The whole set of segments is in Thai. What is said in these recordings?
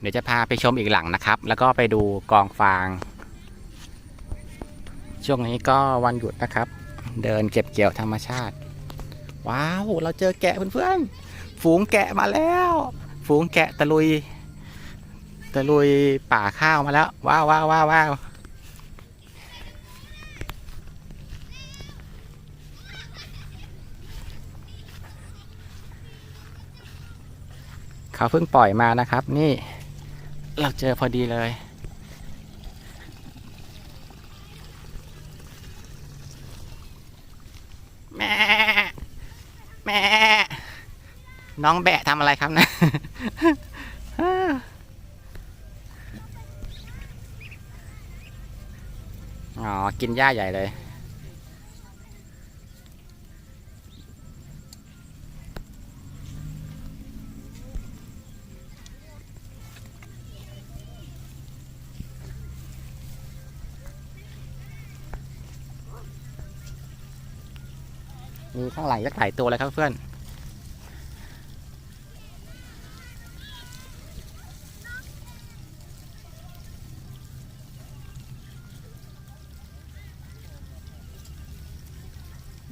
เดี๋ยวจะพาไปชมอีกหลังนะครับ แล้วก็ไปดูกองฟาง ช่วงนี้ก็วันหยุดนะครับ เดินเก็บเกี่ยวธรรมชาติ ว้าว เราเจอแกะเพื่อนๆ ฝูงแกะมาแล้ว ฝูงแกะตะลุย ตะลุยป่าข้าวมาแล้ว ว้าวว้าวว้าวว้าวเขาเพิ่งปล่อยมานะครับ นี่ เราเจอพอดีเลย แม่ แม่ น้องแบะทำอะไรครับนะอ๋อ กินหญ้าใหญ่เลย มีข้างหลังยักษ์หลายตัวเลยครับเพื่อน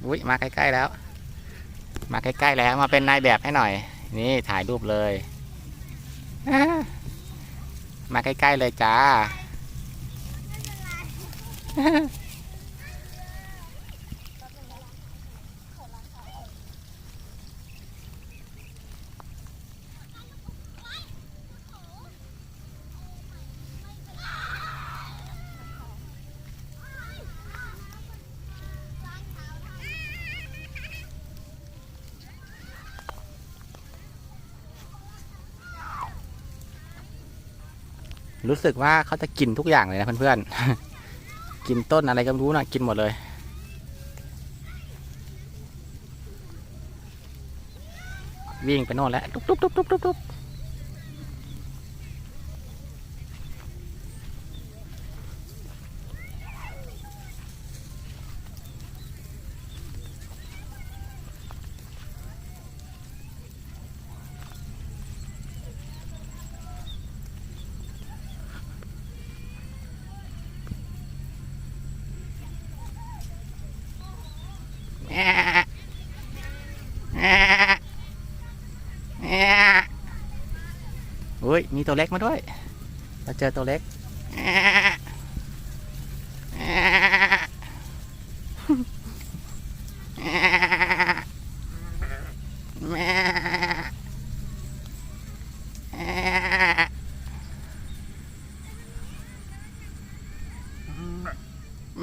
อุ้ยมาใกล้ๆแล้ว มาใกล้ๆแล้วมาเป็นนายแบบให้หน่อย นี่ถ่ายรูปเลย มาใกล้ๆเลยจ้า รู้สึกว่าเขาจะกินทุกอย่างเลยนะเพื่อนๆ กินต้นอะไรก็รู้นะกินหมดเลย วิ่งไปโน่นแล้วตุ๊บตุ๊บตุ๊บตุ๊บตุ๊บตุ๊บแอะ แอะแอะอุ้ย มีตัวเล็กมาด้วย เราเจอตัวเล็กแอะแอะแอะแม่แอะ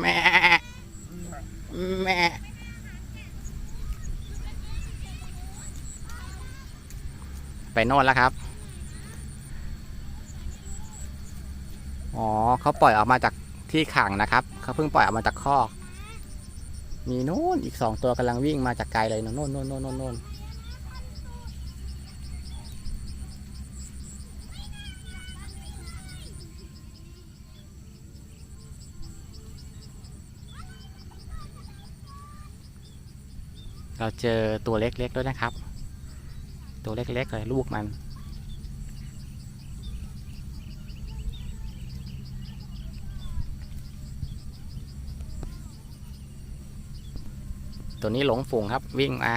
แม่แม่ ไปโน่นแล้วครับ อ๋อเขาปล่อยออกมาจากที่ขังนะครับ เขาเพิ่งปล่อยออกมาจากคอก มีโน่นอีกสองตัวกำลังวิ่งมาจากไกลเลยโน่นโน่นโน่นโน่นโน่นเราเจอตัวเล็กๆด้วยนะครับ ตัวเล็กๆเลยลูกมัน ตัวนี้หลงฝูงครับวิ่งมา